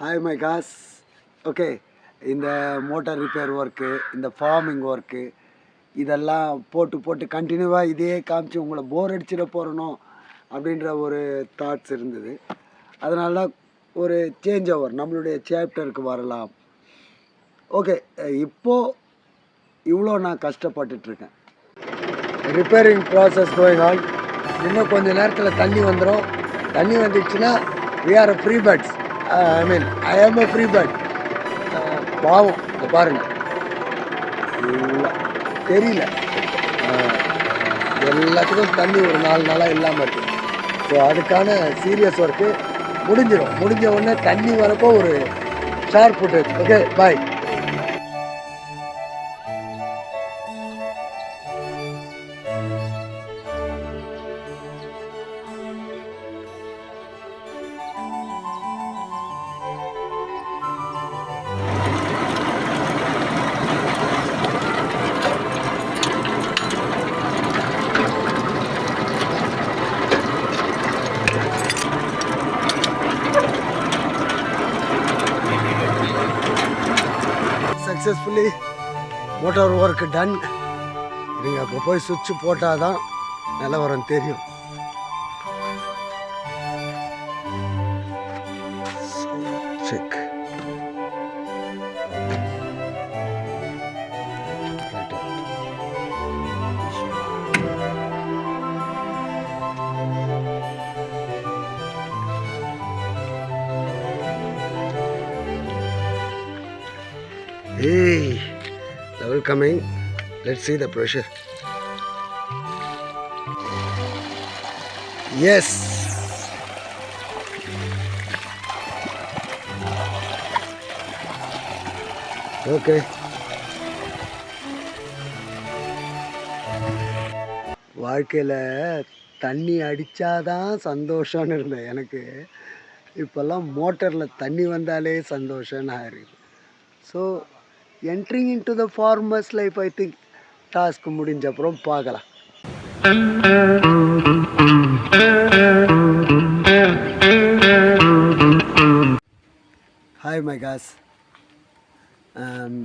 Hi my guys okay இந்த motor repair work இந்த farming work இதெல்லாம் போட்டு போட்டு கண்டினியூவாக இதே காமிச்சு உங்களை போர் அடிச்சிட போகிறணும் அப்படின்ற ஒரு தாட்ஸ் இருந்தது. அதனால தான் ஒரு சேஞ்ச் ஓவர் நம்மளுடைய சாப்டருக்கு வரலாம். ஓகே இப்போது இவ்வளோ நான் கஷ்டப்பட்டுட்ருக்கேன் ரிப்பேரிங் ப்ராசஸ் கோயிங் ஆன் இன்னும் கொஞ்ச நேரத்தில் தண்ணி வந்துடும் தண்ணி வந்துடுச்சுன்னா we are free birds I mean I am a free bird பாவம் இதை பாருங்கள் தெரியல. எல்லாத்துக்கும் தண்ணி ஒரு நாலு நாளாக இல்லாமல் இருக்குது ஸோ அதுக்கான சீரியஸ் ஒர்க்கு முடிஞ்சிடும் முடிஞ்ச உடனே தண்ணி வரப்போ ஒரு ஷேர் புட்டு okay bye successfully motor work done நீங்கள் அப்போ போய் சுவிட்ச் போட்டால் தான் நிலவரம் தெரியும். Hey, level coming. Let's see the pressure. Yes. Okay. வாழ்க்கையில் தண்ணி அடித்தாதான் சந்தோஷம்னு இருந்தேன் எனக்கு இப்போல்லாம் மோட்டரில் தண்ணி வந்தாலே சந்தோஷம்னு ஆயிருக்கு so entering in to the farmers life I think task முடிஞ்ச அப்புறம் பார்க்கலாம். ஹாய் மை காஸ் um,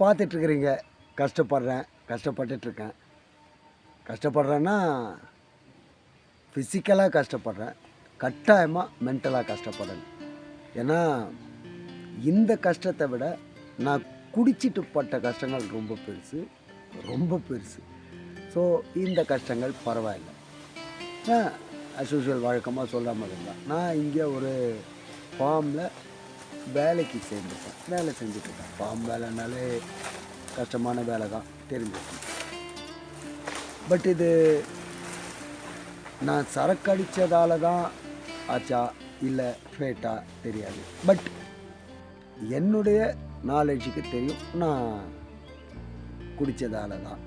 பார்த்துட்ருக்குறீங்க. கஷ்டப்படுறேன். கஷ்டப்பட்டுட்ருக்கேன். கஷ்டப்படுறேன்னா ஃபிசிக்கலாக கஷ்டப்படுறேன். கட்டாயமாக மென்டலாக கஷ்டப்படுறேன் ஏன்னா இந்த கஷ்டத்தை விட நான் குடிச்சிட்டு பட்ட கஷ்டங்கள் ரொம்ப பெருசு ரொம்ப பெருசு. ஸோ இந்த கஷ்டங்கள் பரவாயில்லை. அஸ்யூஷுவல் வழக்கமாக சொல்கிற மாதிரி நான் இங்கே ஒரு ஃபார்மில் வேலைக்கு சேர்ந்துருக்கேன் வேலை செஞ்சுட்ருக்கேன் ஃபார்ம் வேலைனாலே கஷ்டமான வேலை தான் தெரிஞ்சிருக்கேன் பட் இது நான் சரக்கடித்ததால தான் ஆச்சா இல்லை ஃபேட்டா தெரியாது. பட் என்னுடைய நாலேஜுக்கு தெரியும். நான் குடித்ததால தான்.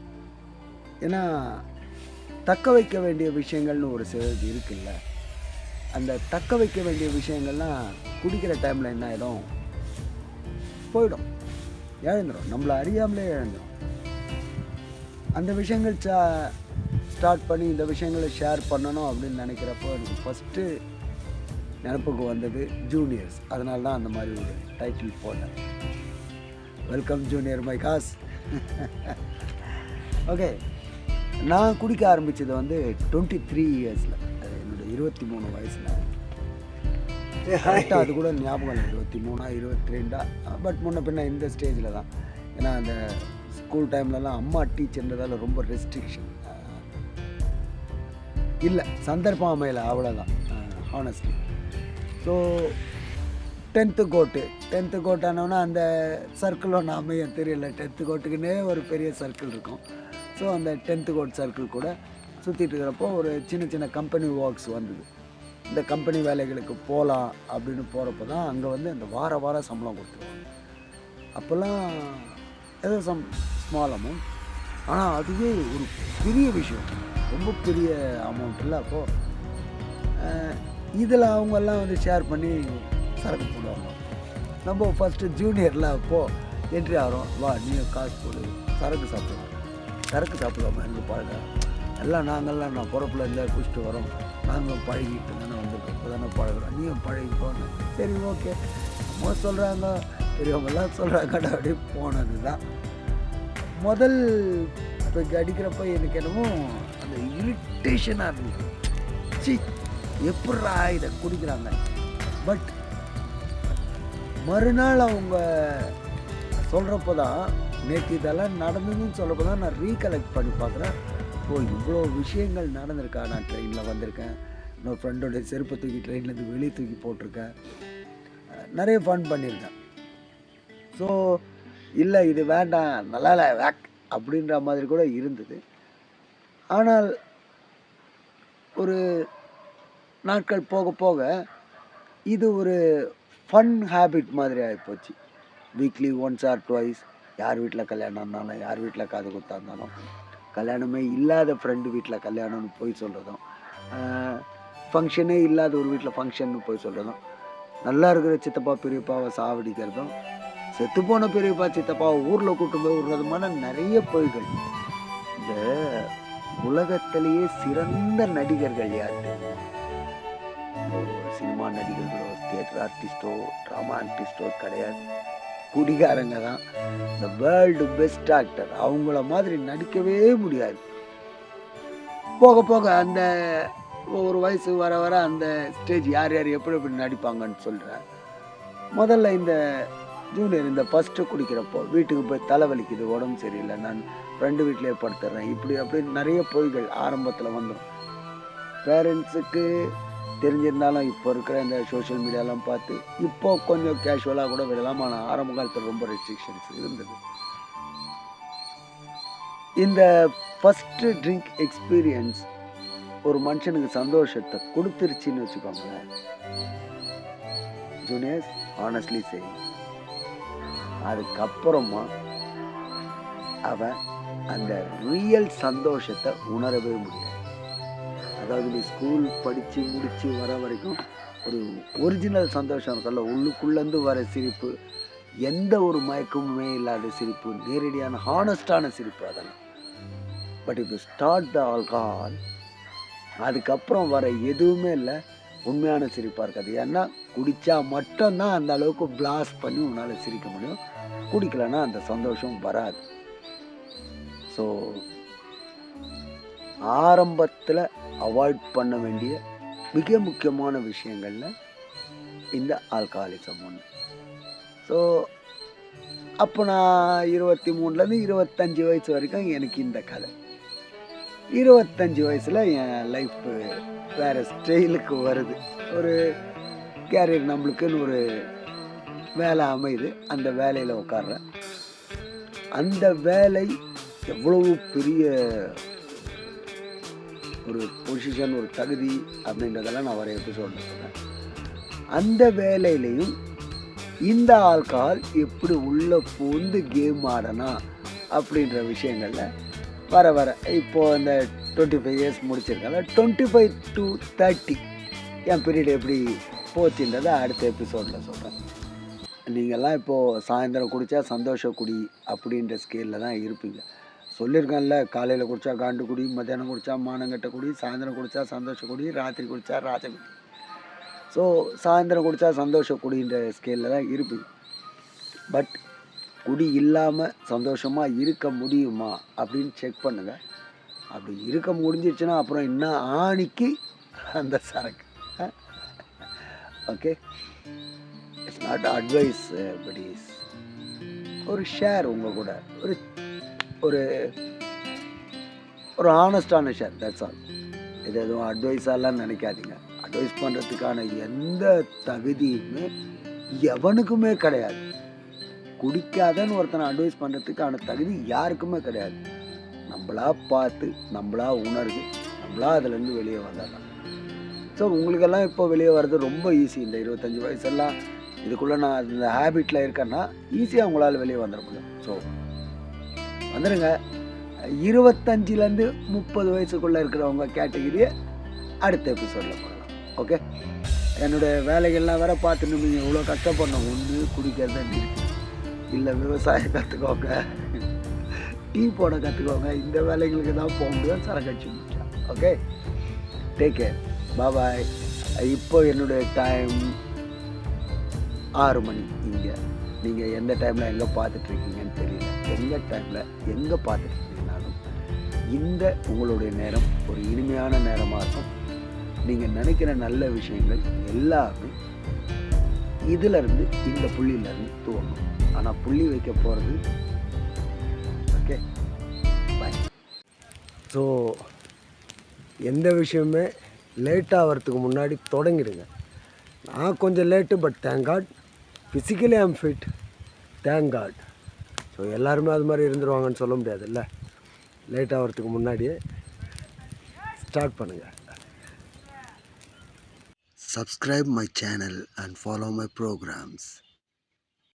ஏன்னா தக்க வைக்க வேண்டிய விஷயங்கள்னு ஒரு சிலது இருக்குல்ல. அந்த தக்க வைக்க வேண்டிய விஷயங்கள்லாம் குடிக்கிற டைமில் என்ன ஆகிடும் போயிடும். இழந்துடும் நம்மளை அறியாமலே இழந்துடும் அந்த விஷயங்கள் சா ஸ்டார்ட் பண்ணி இந்த விஷயங்களை ஷேர் பண்ணணும் அப்படின்னு நினைக்கிறப்போ எனக்கு ஃபஸ்ட்டு நினப்புக்கு வந்தது ஜூனியர்ஸ் அதனால தான் அந்த மாதிரி ஒரு டைட்டில் போட்டேன். Welcome junior my guys okay நான் குடிக்க ஆரம்பித்தது வந்து டுவெண்ட்டி த்ரீ இயர்ஸில் என்னோட இருபத்தி மூணு வயசில். கரெக்டாக அது கூட ஞாபகம் இல்லை. இருபத்தி மூணா இருபத்தி ரெண்டா? பட் முன்ன பின்ன இந்த ஸ்டேஜில் தான். ஏன்னா அந்த ஸ்கூல் டைம்லலாம் அம்மா டீச்சர்ன்றதால ரொம்ப ரெஸ்ட்ரிக்ஷன் இல்லை. சந்தர்ப்பம் அமையலை. அவ்வளோதான் ஹானஸ்ட்லி ஸோ டென்த்து கோட்டு டென்த்து கோட்டானோன்னா அந்த சர்க்கிள் ஒன்று அமையும். தெரியல. டென்த்து கோட்டுக்குன்னே ஒரு பெரிய சர்க்கிள் இருக்கும். ஸோ அந்த டென்த்து கோட் சர்க்கிள் கூட சுற்றிட்டு இருக்கிறப்போ ஒரு சின்ன சின்ன கம்பெனி ஒர்க்ஸ் வந்தது. இந்த கம்பெனி வேலைகளுக்கு போகலாம் அப்படின்னு போகிறப்ப தான் அங்கே வந்து அந்த வார வாரம் சம்பளம் கொடுத்துருவாங்க. அப்போல்லாம் ஏதோ சம் ஸ்மால் அமௌண்ட் ஆனால் அதுவே ஒரு பெரிய விஷயம். ரொம்ப பெரிய அமௌண்ட் இல்லை அப்போது இதில் அவங்கெல்லாம் வந்து ஷேர் பண்ணி சரக்கு போடுவாங்க. நம்ம ஃபஸ்ட்டு ஜூனியரில் அப்போது என்ட்ரி ஆகிறோம். வா நீ காசு போடு. சரக்கு சாப்பிடலாம். சரக்கு சாப்பிடாம எனக்கு பழக எல்லாம் நாங்கள்லாம் நான் பிறப்பில் இருந்தால் குடிச்சிட்டு வரோம். நாங்கள் பழகிட்டு தானே வந்திருக்கோம். இப்போ தானே பழகுறோம். நீயும் பழகிக்கோன்னு. சரி ஓகே அம்மா சொல்கிறாங்க பெரியவங்கெல்லாம் சொல்கிறாங்கடா அப்படியே போனது தான் முதல் இப்போ அடிக்கிறப்ப எனக்கு என்னமோ அந்த இரிட்டேஷனாக இருந்துச்சு சி எப்படா இதை குடிக்கிறாங்க? பட் மறுநாள் அவங்க சொல்கிறப்போ தான் நேற்று இதெல்லாம் நடந்ததுன்னு சொல்கிறப்போ தான் நான் ரீகலெக்ட் பண்ணி பார்க்குறேன். ஓ இவ்வளோ விஷயங்கள் நடந்திருக்கா? நான் ட்ரெயினில் வந்திருக்கேன். இன்னொரு ஃப்ரெண்டோடைய செருப்பை தூக்கி ட்ரெயின்லேருந்து வெளியே தூக்கி போட்டிருக்கேன். நிறைய ஃபன் பண்ணியிருக்கேன். ஸோ இல்லை இது வேண்டாம். நல்லா இல்லை வேக் அப்படின்ற மாதிரி கூட இருந்தது. ஆனால் ஒரு நாட்கள் போக போக இது ஒரு ஃபன் ஹேபிட் மாதிரி ஆகிப்போச்சு வீக்லி ஒன்ஸ் ஆர் டுவைஸ் யார் வீட்டில் கல்யாணம் இருந்தாலும் யார் வீட்டில் காது குத்தா இருந்தாலும் கல்யாணமே இல்லாத ஃப்ரெண்டு வீட்டில் கல்யாணம்னு போய் சொல்கிறதும் ஃபங்க்ஷனே இல்லாத ஒரு வீட்டில் ஃபங்க்ஷன்னு போய் சொல்கிறதும் நல்லா இருக்கிற சித்தப்பா பெரியப்பாவை சாவடிக்கிறதும் செத்து போன பெரியப்பா சித்தப்பாவை ஊரில் கூட்டு போய் விடுறதுமான நிறைய பொய்கள். இந்த உலகத்திலேயே சிறந்த நடிகர்கள் யார் தெரியுமா? சினிமா நடிகர்களோ தியேட்டர் ஆர்டிஸ்டோ ட்ராமா ஆர்டிஸ்டோ கிடையாது. குடிகாரங்க தான் இந்த வேர்ல்டு பெஸ்ட் ஆக்டர் அவங்கள மாதிரி நடிக்கவே முடியாது. போக போக அந்த ஒரு வயசு வர வர அந்த ஸ்டேஜ் யார் யார் எப்படி எப்படி நடிப்பாங்கன்னு சொல்கிறேன் முதல்ல இந்த ஜூனியர் இந்த ஃபஸ்ட்டு குடிக்கிறப்போ வீட்டுக்கு போய் தலைவலிக்குது உடம்பு சரியில்லை நான் ஃப்ரெண்டு வீட்டிலே படுத்துறேன் இப்படி அப்படி நிறைய பொய்கள் ஆரம்பத்தில் வந்துடும் பேரண்ட்ஸுக்கு தெரிஞ்சிருந்தாலும் இப்போ இருக்கிற இந்த சோஷியல் மீடியாலாம் பார்த்து இப்போ கொஞ்சம் கேஷுவலாக கூட விடலாம். ஆனால் ஆரம்ப காலத்தில் ரொம்ப ரெஸ்ட்ரிக்ஷன்ஸ் இருந்தது. இந்த ஃபஸ்ட்டு ட்ரிங்க் எக்ஸ்பீரியன்ஸ் ஒரு மனுஷனுக்கு சந்தோஷத்தை கொடுத்துருச்சின்னு வச்சுக்கோங்களேன். ஜூனியர்ஸ் ஆனஸ்ட்லி செய் அதுக்கப்புறமா அவன் அந்த ரியல் சந்தோஷத்தை உணரவே முடியாது அதாவது நீ ஸ்கூல் படித்து முடித்து வர வரைக்கும் ஒரு ஒரிஜினல் சந்தோஷம் இருக்குல்ல உள்ளுக்குள்ளேருந்து வர சிரிப்பு எந்த ஒரு மயக்கமுமே இல்லாத சிரிப்பு நேரடியான ஹானஸ்டான சிரிப்பு அதெல்லாம். பட் இப்போ ஸ்டார்ட் த ஆல்கஹால் அதுக்கப்புறம் வர எதுவுமே இல்லை உண்மையான சிரிப்பாக இருக்காது. ஏன்னா குடித்தா மட்டும்தான் அந்த அளவுக்கு பிளாஸ்ட் பண்ணி உன்னால் சிரிக்க முடியும். குடிக்கலைன்னா அந்த சந்தோஷம் வராது. ஸோ ஆரம்பத்தில் அவாய்ட் பண்ண வேண்டிய மிக முக்கியமான விஷயங்களில் இந்த ஆல்காலிசம் ஒன்று ஸோ அப்போ நான் இருபத்தி மூணுலேருந்து இருபத்தஞ்சி வயசு வரைக்கும் எனக்கு இந்த கதை. இருபத்தஞ்சி வயசில் என் லைஃப் வேறு ஸ்டைலுக்கு வருது. ஒரு கேரியர் நம்மளுக்குன்னு ஒரு வேலை அமையுது. அந்த வேலையில் உட்கார்றேன் அந்த வேலை எவ்வளவு பெரிய ஒரு பொசிஷன் ஒரு தகுதி அப்படின்றதெல்லாம் நான் வர எபிசோடில் சொல்கிறேன் அந்த வேலையிலையும் இந்த ஆல்கஹால் எப்படி உள்ளே பூந்து கேம் ஆடனா அப்படின்ற விஷயங்களில் வர வர. இப்போது இந்த டுவெண்ட்டி ஃபைவ் இயர்ஸ் முடிச்சிருக்கேன் டுவெண்ட்டி ஃபைவ் டு தேர்ட்டி என் பீரியட் எப்படி போச்சுன்றதை அடுத்த எபிசோடில் சொல்கிறேன் நீங்கள்லாம் இப்போது சாயந்தரம் குடித்தா சந்தோஷ குடி அப்படின்ற ஸ்கேலில் தான் இருப்பீங்க. சொல்லியிருக்கேன்ல காலையில் குடித்தா காண்டு குடி மத்தியானம் குடித்தா மானங்கட்ட குடி சாயந்தரம் குடித்தா சந்தோஷ குடி ராத்திரி குடித்தா ராஜகுடி ஸோ சாயந்தரம் குடித்தா சந்தோஷ குடின்ற ஸ்கேலில் தான் இருப்பீங்க பட் குடி இல்லாமல் சந்தோஷமாக இருக்க முடியுமா அப்படின்னு செக் பண்ணுங்கள் அப்படி இருக்க முடிஞ்சிருச்சுன்னா அப்புறம் இன்னும் ஆணிக்கு அந்த சரக்கு? Okay it's not advice but is ஒரு ஷேர் உங்கள் கூட. ஒரு ஒரு ஒரு ஆனஸ்டான ஷேர் தட்ஸ் ஆல் இது எதுவும் அட்வைஸாலாம் நினைக்காதீங்க. அட்வைஸ் பண்ணுறதுக்கான எந்த தகுதியுமே எவனுக்குமே கிடையாது. குடிக்காதன்னு ஒருத்தனை அட்வைஸ் பண்ணுறதுக்கான தகுதி யாருக்குமே கிடையாது. நம்மளா பார்த்து நம்மளா உணர்ந்து நம்மளா அதுலேருந்து வெளியே வந்தாதான். ஸோ உங்களுக்கெல்லாம் இப்போ வெளியே வர்றது ரொம்ப ஈஸி இந்த இருபத்தஞ்சி வயசெல்லாம் இதுக்குள்ளே நான் இந்த ஹேபிட்டில் இருக்கேன்னா ஈஸியாக உங்களால் வெளியே வந்துட முடியும். ஸோ வந்துடுங்க இருபத்தஞ்சிலேருந்து முப்பது வயசுக்குள்ளே இருக்கிறவங்க கேட்டகிரியை அடுத்த எபிசோடில் போடலாம் ஓகே என்னுடைய வேலைகள்லாம் வேற பார்த்துட்டு நீங்கள் இவ்வளோ கஷ்டப்படணும். ஒன்று குடிக்கிறத நிறுத்தி இல்லை விவசாயம் கற்றுக்கோங்க டீ போட கற்றுக்கோங்க இந்த வேலைகளுக்கு தான் போக முடியும். சரக்கு அடிச்சு முடிச்சா ஓகே டேக் கேர் பாபாய் இப்போ என்னுடைய டைம் ஆறு மணி. இங்கே. நீங்கள் எந்த டைமில் எங்கே பார்த்துட்ருக்கீங்க எந்த டைமில் எங்கே பார்த்துட்ருக்கீங்கனாலும் இந்த உங்களுடைய நேரம் ஒரு இனிமையான நேரமாக இருக்கும். நீங்கள் நினைக்கிற நல்ல விஷயங்கள் எல்லாமே இதிலிருந்து இந்த புள்ளியிலேருந்து துவங்கும். ஆனால் புள்ளி வைக்க போகிறது ஓகே பாய் ஸோ எந்த விஷயமே லேட் ஆகிறதுக்கு முன்னாடி தொடங்கிடுங்க. நான் கொஞ்சம் late but thank God physically I'm fit thank God so எல்லாருமே அது மாதிரி இருந்துருவாங்கன்னு சொல்ல முடியாதுல்ல. லேட் ஆகிறதுக்கு முன்னாடியே ஸ்டார்ட் பண்ணுங்கள் subscribe my channel and follow my programs.